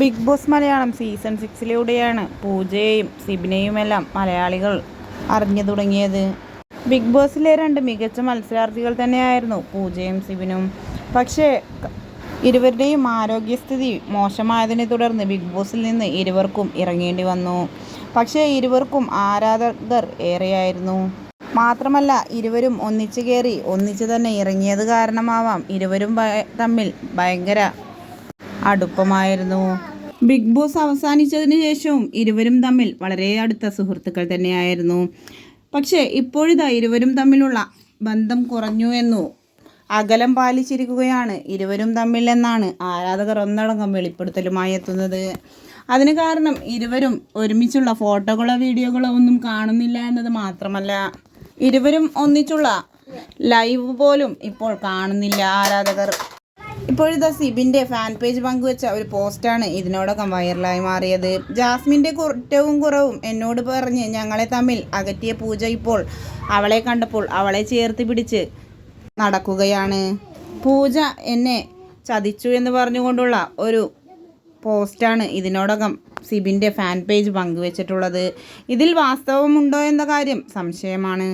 Big boss Malayalam season സിക്സിലൂടെയാണ് പൂജയെയും സിബിനെയുമെല്ലാം മലയാളികൾ അറിഞ്ഞു തുടങ്ങിയത്. ബിഗ് ബോസിലെ രണ്ട് മികച്ച മത്സരാർത്ഥികൾ തന്നെയായിരുന്നു പൂജയും സിബിനും. പക്ഷേ ഇരുവരുടെയും ആരോഗ്യസ്ഥിതി മോശമായതിനെ തുടർന്ന് ബിഗ് ബോസിൽ നിന്ന് ഇരുവർക്കും ഇറങ്ങേണ്ടി വന്നു. പക്ഷേ ഇരുവർക്കും ആരാധകർ ഏറെയായിരുന്നു. മാത്രമല്ല ഇരുവരും ഒന്നിച്ചു കയറി ഒന്നിച്ചു തന്നെ ഇറങ്ങിയത് കാരണമാവാം. ഇരുവരും തമ്മിൽ ഭയങ്കര അടുപ്പമായിരുന്നു. ബിഗ് ബോസ് അവസാനിച്ചതിന് ശേഷവും ഇരുവരും തമ്മിൽ വളരെ അടുത്ത സുഹൃത്തുക്കൾ തന്നെയായിരുന്നു. പക്ഷേ ഇപ്പോഴിതാ ഇരുവരും തമ്മിലുള്ള ബന്ധം കുറഞ്ഞു എന്നു അകലം പാലിച്ചിരിക്കുകയാണ് ഇരുവരും തമ്മിൽ എന്നാണ് ആരാധകർ ഒന്നടങ്കം വെളിപ്പെടുത്തലുമായി എത്തുന്നത്. അതിന് കാരണം ഇരുവരും ഒരുമിച്ചുള്ള ഫോട്ടോകളോ വീഡിയോകളോ ഒന്നും കാണുന്നില്ല എന്നത് മാത്രമല്ല. ഇരുവരും ഒന്നിച്ചുള്ള ലൈവ് പോലും ഇപ്പോൾ കാണുന്നില്ല ആരാധകർ. ഇപ്പോഴിതാ സിബിന്റെ ഫാൻ പേജ് പങ്കുവെച്ച ഒരു പോസ്റ്റാണ് ഇതിനോടകം വൈറലായി മാറിയത്. ജാസ്മിന്റെ കുറ്റവും കുറവും എന്നോട് പറഞ്ഞ് ഞങ്ങളെ തമ്മിൽ അകറ്റിയ പൂജ ഇപ്പോൾ അവളെ കണ്ടപ്പോൾ അവളെ ചേർത്ത് പിടിച്ച് നടക്കുകയാണ്. പൂജ എന്നെ ചതിച്ചു എന്ന് പറഞ്ഞുകൊണ്ടുള്ള ഒരു പോസ്റ്റാണ് ഇതിനോടകം സിബിന്റെ ഫാൻ പേജ് പങ്കുവച്ചിട്ടുള്ളത്. ഇതിൽ വാസ്തവമുണ്ടോ എന്ന കാര്യം സംശയമാണ്.